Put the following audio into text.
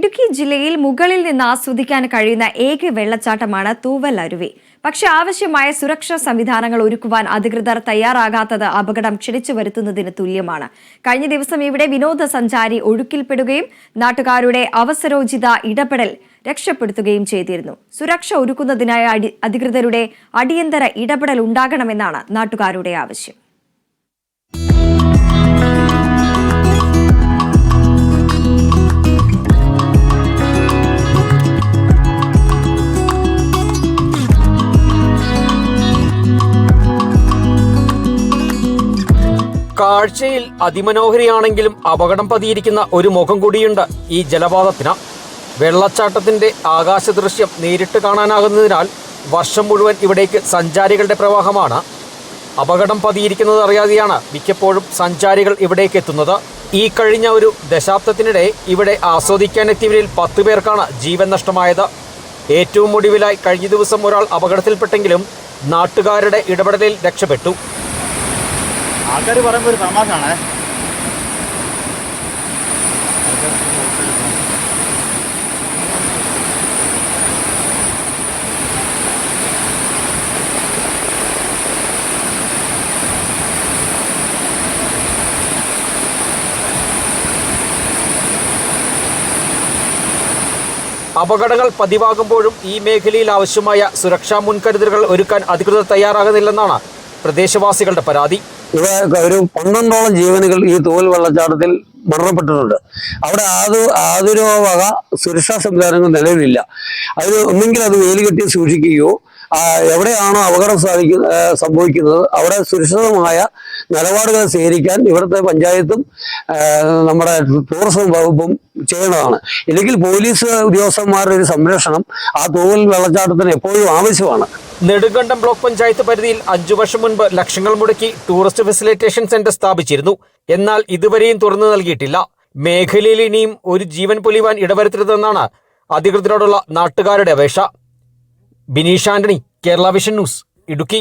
ഇടുക്കി ജില്ലയിൽ മുകളിൽ നിന്ന് ആസ്വദിക്കാൻ കഴിയുന്ന ഏക വെള്ളച്ചാട്ടമാണ് തൂവൽ അരുവി പക്ഷെ ആവശ്യമായ സുരക്ഷാ സംവിധാനങ്ങൾ ഒരുക്കുവാൻ അധികൃതർ തയ്യാറാകാത്തത് അപകടം ക്ഷണിച്ചു വരുത്തുന്നതിന് തുല്യമാണ്. കഴിഞ്ഞ ദിവസം ഇവിടെ വിനോദസഞ്ചാരി ഒഴുക്കിൽപ്പെടുകയും നാട്ടുകാരുടെ അവസരോചിത ഇടപെടൽ രക്ഷപ്പെടുത്തുകയും ചെയ്തിരുന്നു. സുരക്ഷ ഒരുക്കുന്നതിനായി അധികൃതരുടെ അടിയന്തര ഇടപെടൽ ഉണ്ടാകണമെന്നാണ് നാട്ടുകാരുടെ ആവശ്യം. കാഴ്ചയിൽ അതിമനോഹരിയാണെങ്കിലും അപകടം പതിയിരിക്കുന്ന ഒരു മുഖം കൂടിയുണ്ട് ഈ ജലപാതത്തിന്. വെള്ളച്ചാട്ടത്തിന്റെ ആകാശ ദൃശ്യം നേരിട്ട് കാണാനാകുന്നതിനാൽ വർഷം മുഴുവൻ ഇവിടേക്ക് സഞ്ചാരികളുടെ പ്രവാഹമാണ്. അപകടം പതിയിരിക്കുന്നത് അറിയാതെയാണ് മിക്കപ്പോഴും സഞ്ചാരികൾ ഇവിടേക്ക് എത്തുന്നത്. ഈ കഴിഞ്ഞ ഒരു ദശാബ്ദത്തിനിടെ ഇവിടെ ആസ്വദിക്കാനെത്തിയവരിൽ പത്ത് പേർക്കാണ് ജീവൻ നഷ്ടമായത്. ഏറ്റവും ഒടുവിലായി കഴിഞ്ഞ ദിവസം ഒരാൾ അപകടത്തിൽപ്പെട്ടെങ്കിലും നാട്ടുകാരുടെ ഇടപെടലിൽ രക്ഷപ്പെട്ടു. ആൾക്കാർ പറയുമ്പോൾ ഒരു തമാശാണേ അപകടങ്ങൾ പതിവാകുമ്പോഴും ഈ മേഖലയിൽ ആവശ്യമായ സുരക്ഷാ മുൻകരുതലുകൾ ഒരുക്കാൻ അധികൃതർ തയ്യാറാകുന്നില്ലെന്നാണ് പ്രദേശവാസികളുടെ പരാതി. ഇവിടെ ഒരു പന്ത്രണ്ടോളം ജീവനുകൾ ഈ തോൽ വെള്ളച്ചാട്ടത്തിൽ മരണപ്പെട്ടിട്ടുണ്ട്. അവിടെ ആത് ആതുരോ വക സുരക്ഷാ സംവിധാനങ്ങൾ നിലവിലില്ല. അത് ഒന്നെങ്കിൽ അത് വേലി കെട്ടി സൂക്ഷിക്കുകയോ എവിടെയാണോ അപകടം സാധിക്കുന്ന സംഭവിക്കുന്നത് അവിടെ സുരക്ഷിതമായ നിലപാടുകൾ സ്വീകരിക്കാൻ ഇവിടുത്തെ പഞ്ചായത്തും നമ്മുടെ ടൂറിസം വകുപ്പും ചെയ്യേണ്ടതാണ്. ഇല്ലെങ്കിൽ പോലീസ് ഉദ്യോഗസ്ഥന്മാരുടെ ഒരു സംരക്ഷണം ആ തോൽ വെള്ളച്ചാട്ടത്തിന് എപ്പോഴും ആവശ്യമാണ്. നെടുങ്കണ്ടം ബ്ലോക്ക് പഞ്ചായത്ത് പരിധിയിൽ അഞ്ചു വർഷം മുൻപ് ലക്ഷങ്ങൾ മുടക്കി ടൂറിസ്റ്റ് ഫെസിലിറ്റേഷൻ സെന്റർ സ്ഥാപിച്ചിരുന്നു. എന്നാൽ ഇതുവരെയും തുറന്നു നൽകിയിട്ടില്ല. മേഖലയിൽ ഇനിയും ഒരു ജീവൻ പൊലിവാൻ ഇടവരുത്തരുതെന്നാണ് അധികൃതരോടുള്ള നാട്ടുകാരുടെ അപേക്ഷ. Bineesh Antony Kerala vision news Idukki.